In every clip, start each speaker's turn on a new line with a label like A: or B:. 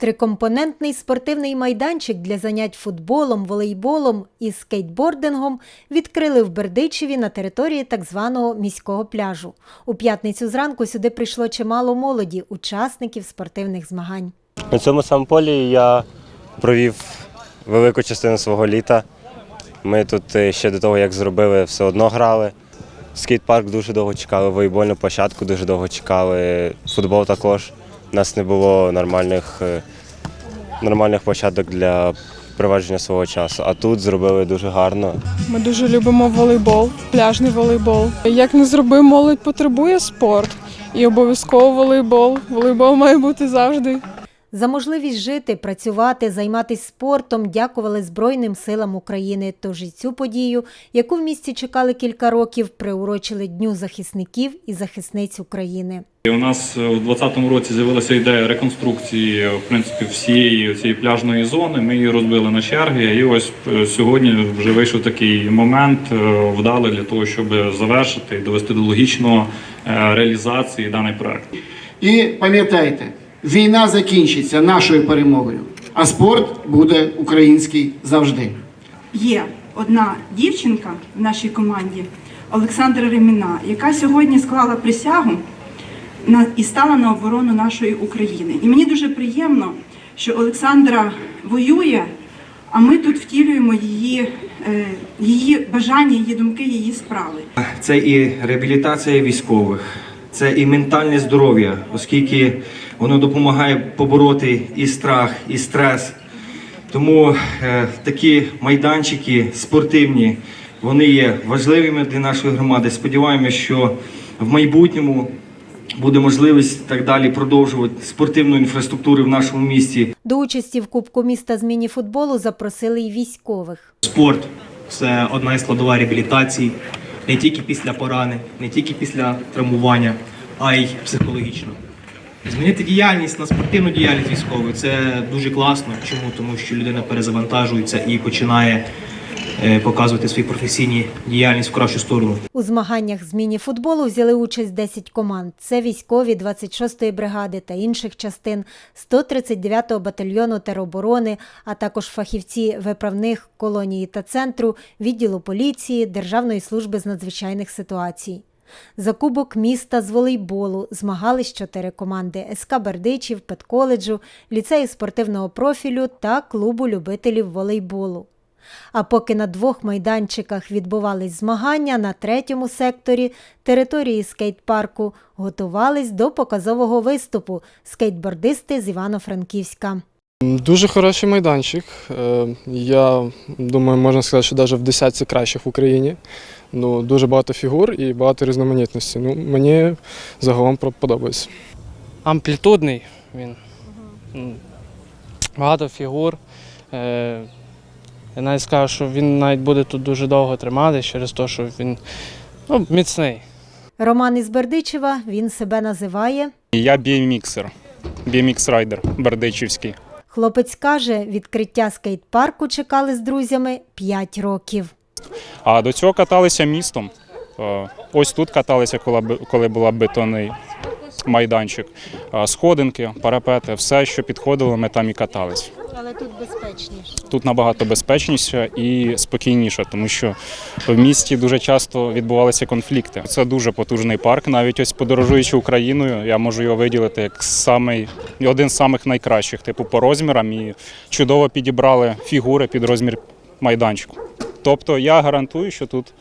A: Трикомпонентний спортивний майданчик для занять футболом, волейболом і скейтбордингом відкрили в Бердичеві на території так званого міського пляжу. У п'ятницю зранку сюди прийшло чимало молоді, учасників спортивних змагань.
B: На цьому самополі я провів велику частину свого літа. Ми тут е, ще до того, як зробили, все одно грали. Скейт-парк дуже довго чекали, волейбольну площадку дуже довго чекали, футбол також. У нас не було нормальних, е, нормальних площадок для провадження свого часу. А тут зробили дуже гарно.
C: Ми дуже любимо волейбол, пляжний волейбол. Як не зроби, молодь потребує спорт. І обов'язково волейбол. Волейбол має бути завжди.
A: За можливість жити, працювати, займатися спортом дякували Збройним силам України. Тож і цю подію, яку в місті чекали кілька років, приурочили Дню захисників і захисниць України.
D: У нас е, в 2020 році з'явилася ідея реконструкції в принципі всієї цієї пляжної зони. Ми її розбили на черги. І ось е, сьогодні вже вийшов такий момент е, вдалий для того, щоб завершити і довести до логічного е, реалізації даний проект.
E: І пам'ятайте, війна закінчиться нашою перемогою, а спорт буде український завжди.
F: є одна дівчинка в нашій команді, Олександра Реміна, яка сьогодні склала присягу на, і стала на оборону нашої України. І мені дуже приємно, що Олександра воює, а ми тут втілюємо її, е, її бажання, її думки, її справи.
G: Це і реабілітація військових, це і ментальне здоров'я, оскільки воно допомагає побороти і страх, і стрес. Тому е, такі майданчики спортивні вони є важливими для нашої громади. Сподіваємося, що в майбутньому буде можливість так далі продовжувати спортивну інфраструктуру в нашому місті.
A: До участі в Кубку міста з міні-футболу запросили й військових.
H: Спорт це одна із складова реабілітації не тільки після порани, не тільки після травмування, а й психологічно. Змінити діяльність на спортивну діяльність військову це дуже класно. Чому? Тому що людина перезавантажується і починає показувати свою професійну діяльність в кращу сторону.
A: У змаганнях з міні-футболу взяли участь 10 команд. Це військові 26-ї бригади та інших частин, 139-го батальйону тероборони, а також фахівці виправних колонії та центру, відділу поліції, Державної служби з надзвичайних ситуацій. За кубок міста з волейболу змагались чотири команди СК Бердичів, Педколеджу, ліцею спортивного профілю та клубу любителів волейболу. А поки на двох майданчиках відбувались змагання, на третьому секторі території скейт-парку готувались до показового виступу скейтбордисти з Івано-Франківська.
C: Дуже хороший майданчик. Е, Я думаю, можна сказати, що навіть в десятці кращих в Україні. Ну, дуже багато фігур і багато різноманітності. Ну, мені загалом подобається.
I: амплітудний він. Багато фігур. Я навіть скажу, що він навіть буде тут дуже довго триматися через те, що він ну, міцний.
A: Роман із Бердичева він себе називає.
J: Я біоміксер, біомікс-райдер Бердичівський.
A: Хлопець каже, відкриття скейт-парку чекали з друзями 5 років.
J: А до цього каталися містом. Е, Ось тут каталися, коли була бетонний майданчик. Сходинки, парапети, все, що підходило, ми там і катались.
A: Але тут безпечніше.
J: Тут набагато безпечніше і спокійніше, тому що в місті дуже часто відбувалися конфлікти. Це дуже потужний парк. Навіть ось подорожуючи Україною, я можу його виділити як самий один з самих найкращих, типу по розмірам, і чудово підібрали фігури під розмір майданчику. Тобто я гарантую, що тут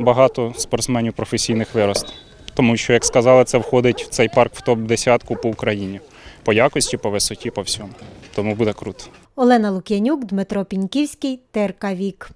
J: багато спортсменів професійних виросте. Тому що, як сказали, це входить в цей парк в топ-10 по Україні. По якості, по висоті, по всьому. Тому буде круто.
A: Олена Лук'янюк, Дмитро Піньківський, ТРК Вік.